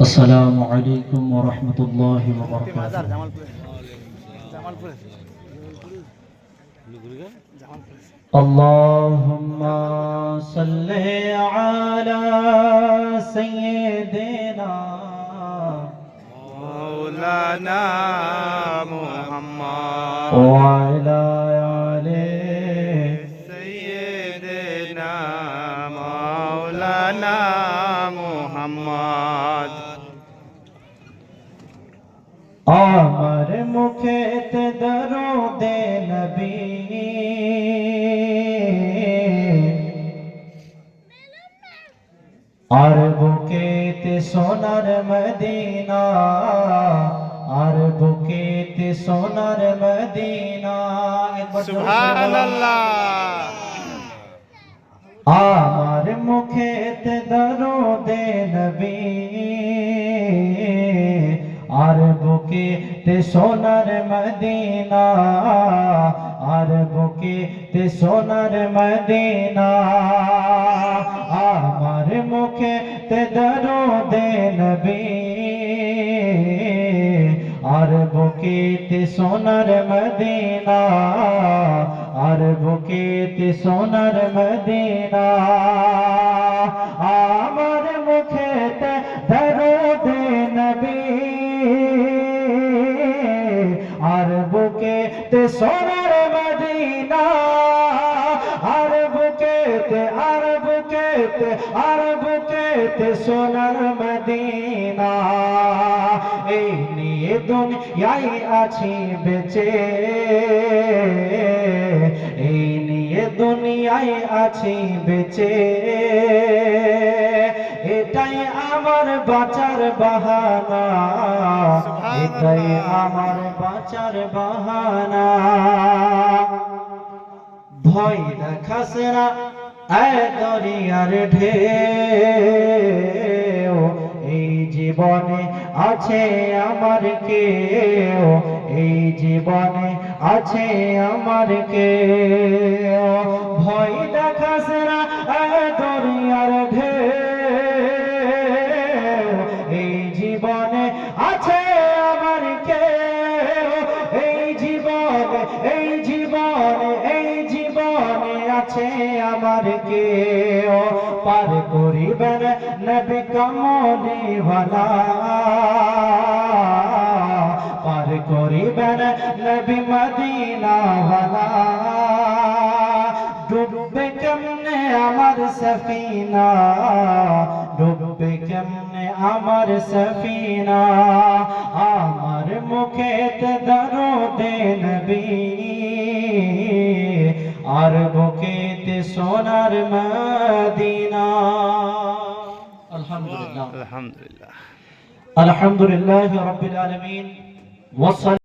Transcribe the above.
السلام عليكم ورحمة الله وبركاته. اللهم صل على وعلى آله سيدنا مولانا محمد আমার মুখেতে দরুদে নবী আর বুকেতে সোনার মদিনা আর বুকেতে সোনার মদিনা আমার মুখেতে দরুদে নবী আর বুকে তে সোনার মদিনা আর বুকে তে সোনার মদিনা। আমার মুখে তে দরুদে নবী আর বুকে তে সোনার মদিনা আর বুকে তে সোনার মদিনা আমার মুখেতে দরুদে নবী আর বুকে তে সোনার মদিনা আর বুকে তে আর বুকে তে আর বুকে তে সোনার মদিনা এই নিয়ে দুনিয়ায় আছি বেঁচে। এই নিয়ে দুনিয়ায় আছি বেঁচে। এটাই আমার বাঁচার বাহানা। এটাই আমার বাঁচার বাহানা। ভয় দেখাস না এ দরিয়ার ঢেউ। এই জীবনে আছে আমার কেউ এই জীবনে আছে আমার কেউ। ভয় দেখাস না এ আছে আমার কেউ। পার করিবেন নবী কমলি ভালা পার করিবেন নবী মদিনা ভালা ডুববে কেমনে আমার সফিনা? ডুববে কেমনে আমার সফিনা? আমার মুখেতে দরদে নবী। আর বুকেতে সোনার মদিনা। আলহামদুলিল্লাহ। আলহামদুলিল্লাহ। আলহামদুলিল্লাহ রাব্বিল আলামিন। ওয়াস